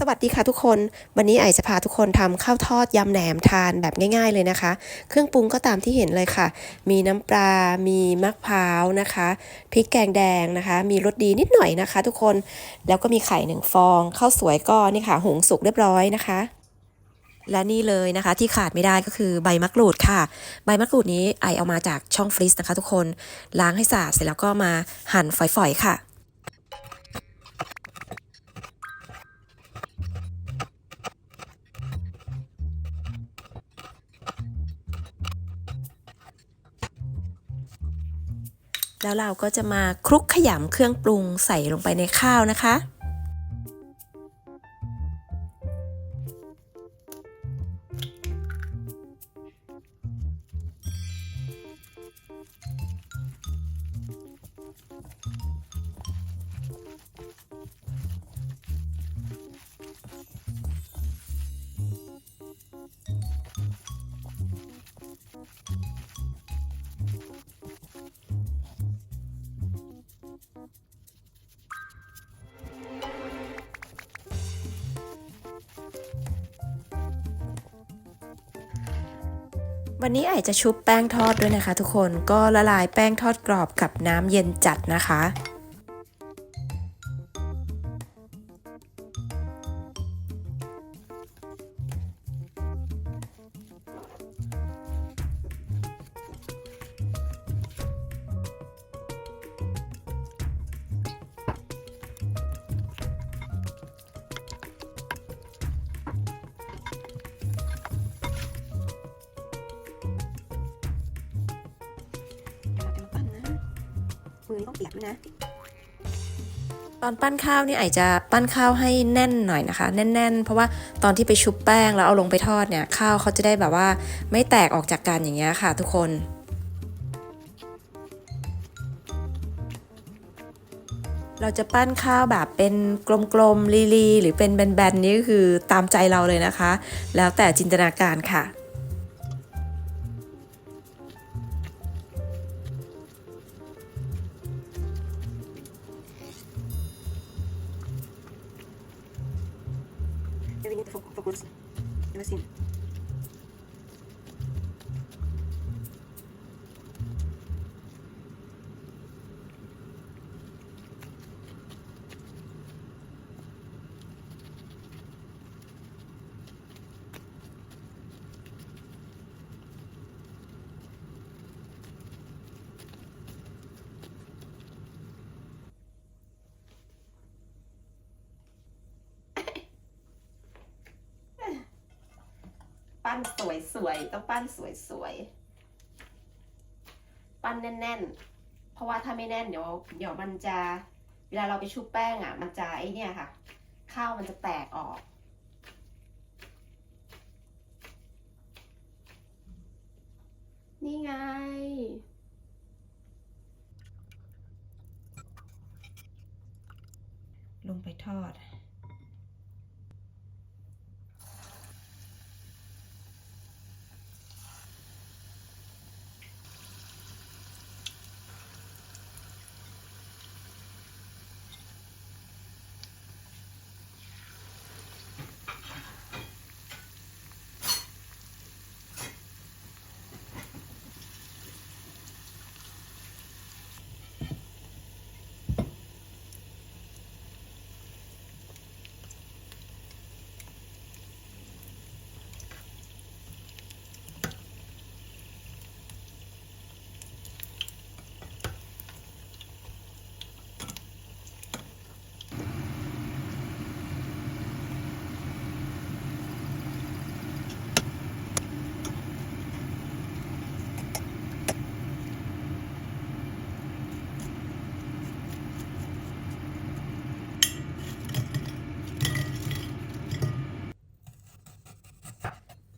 สวัสดีค่ะทุกคน วันนี้ไอจะพาทุกคนทำข้าวทอดยำแหนมทานแบบง่าย ๆเลยนะคะ เครื่องปรุงก็ตามที่เห็นเลยค่ะ มีน้ำปลา มีมะพร้าวนะคะพริกแกงแดงนะคะ มีรสดีนิดหน่อยนะคะ ทุกคนแล้วก็มีไข่หนึ่งฟองข้าวสวยก็นี่ค่ะหุงสุกเรียบร้อยนะคะ และนี่เลยนะคะที่ขาดไม่ได้ก็คือใบมะกรูดค่ะ ใบมะกรูดนี้ไอเอามาจากช่องฟรีซนะคะ ทุกคนล้างให้สะอาดเสร็จแล้วก็มาหั่นฝอยๆค่ะ แล้วเราก็จะมาคลุกขยำเครื่องปรุงใส่ลงไปในข้าวนะคะ วันนี้ไอจะชุบแป้งทอดด้วยนะคะ ทุกคนก็ละลายแป้งทอดกรอบกับน้ำเย็นจัดนะคะ มือต้องเปียกด้วยนะ ตอนปั้นข้าวนี่ไอจะปั้นข้าวให้แน่นหน่อยนะคะ แน่น ๆ เพราะว่าตอนที่ไปชุบแป้งแล้วเอาลงไปทอดเนี่ยข้าวเขาจะได้แบบว่าไม่แตกออกจากกันอย่างเงี้ยค่ะ ทุกคนเราจะปั้นข้าวแบบเป็นกลมๆลีๆหรือเป็นแบนๆนี่ก็คือตามใจเราเลยนะคะ แล้วแต่จินตนาการค่ะ นสวยๆ ต้องปั้นสวยๆ ปั้นแน่น ๆ เพราะว่าถ้าไม่แน่นเดี๋ยวเดี๋ยวมันจะ เวลาเราไปชุบแป้งอะ มันจะไอเนี่ยค่ะ ข้าวมันจะแตกออก นี่ไงลงไปทอด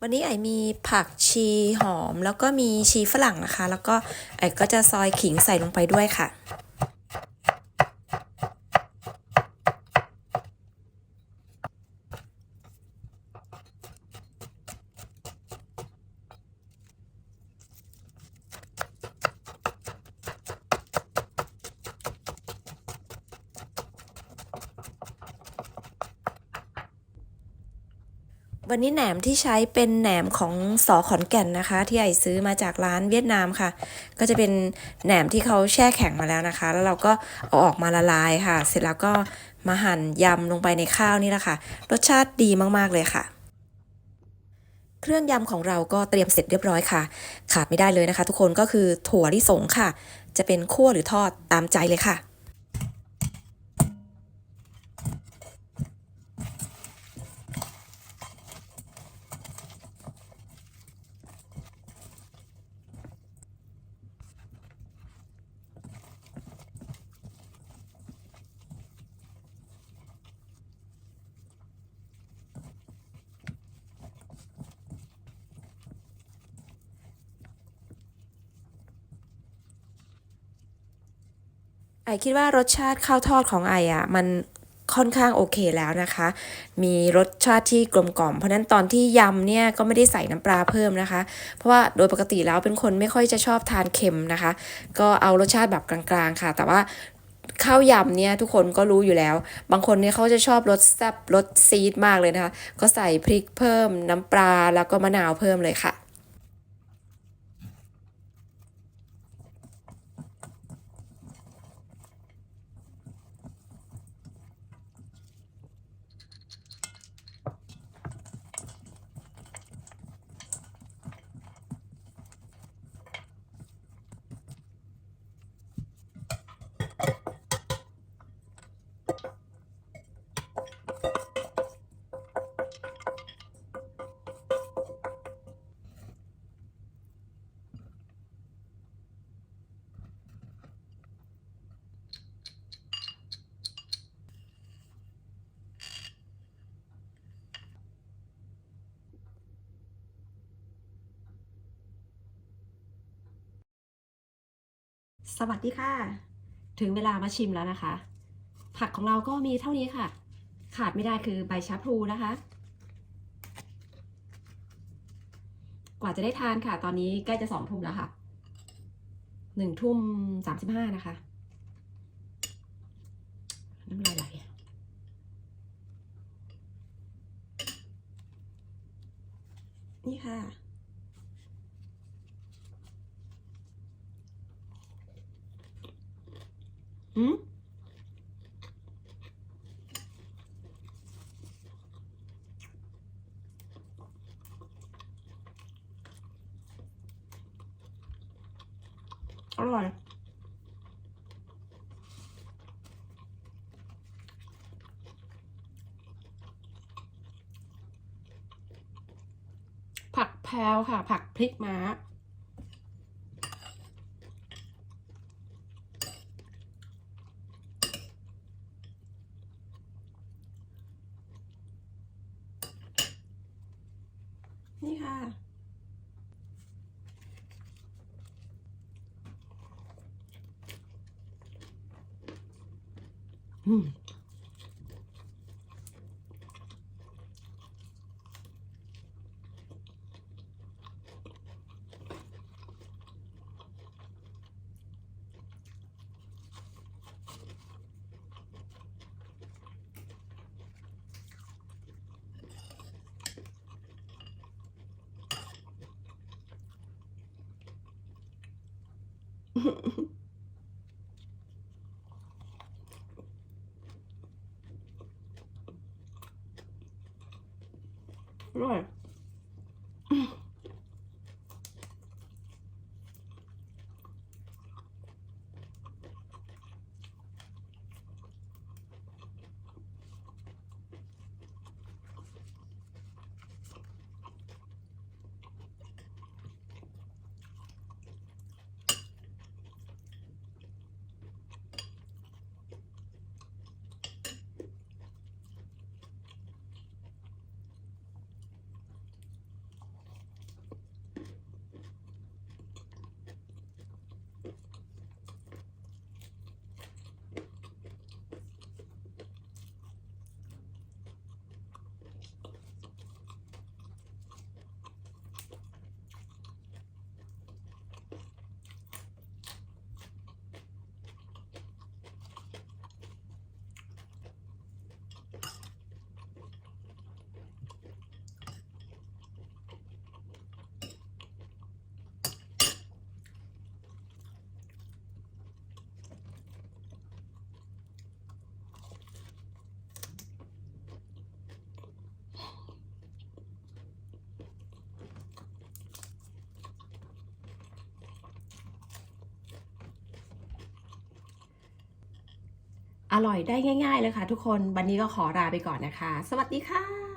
วันนี้ไอมีผักชีหอม แล้วก็มีชีฝรั่งนะคะ แล้วก็ไอก็จะซอยขิงใส่ลงไปด้วยค่ะ วันนี้แหนมที่ใช้เป็นแหนมของสอขอนแก่นนะคะ ที่ไอซื้อมาจากร้านเวียดนามค่ะ ก็จะเป็นแหนมที่เขาแช่แข็งมาแล้วนะคะ แล้วเราก็เอาออกมาละลายค่ะ เสร็จแล้วก็มาหั่นยำลงไปในข้าวนี่แหละค่ะ รสชาติดีมากๆเลยค่ะ เครื่องยำของเราก็เตรียมเสร็จเรียบร้อยค่ะ ขาดไม่ได้เลยนะคะ ทุกคนก็คือถั่วลิสงค่ะ จะเป็นคั่วหรือทอดตามใจเลยค่ะ ไอคิดว่ารสชาติข้าวทอดของไออะมันค่อนข้างโอเคแล้วนะคะ มีรสชาติที่กลมกล่อม เพราะนั้นตอนที่ยำเนี่ยก็ไม่ได้ใส่น้ำปลาเพิ่มนะคะ เพราะว่าโดยปกติแล้วเป็นคนไม่ค่อยจะชอบทานเค็มนะคะ ก็เอารสชาติแบบกลางๆค่ะ แต่ว่าข้าวยำเนี่ยทุกคนก็รู้อยู่แล้ว บางคนเนี่ยเขาจะชอบรสแซ่บรสซีดมากเลยนะคะ ก็ใส่พริกเพิ่มน้ำปลาแล้วก็มะนาวเพิ่มเลยค่ะ สวัสดีค่ะ ถึงเวลามาชิมแล้วนะคะ ผักของเราก็มีเท่านี้ค่ะ ขาดไม่ได้คือใบชะพลูนะคะ กว่าจะได้ทานค่ะ ตอนนี้ใกล้จะสองทุ่มแล้วค่ะหนึ่งทุ่มสามสิบห้านะคะ น้ำลายไหลนี่ค่ะ อืมอร่อยผักแพรวค่ะ ผักพริกม้า นี่ค่ะ อืม อ ร่อยได้ง่าย ๆ เลยค่ะทุกคน วันนี้ก็ขอลาไปก่อนนะคะ สวัสดีค่ะ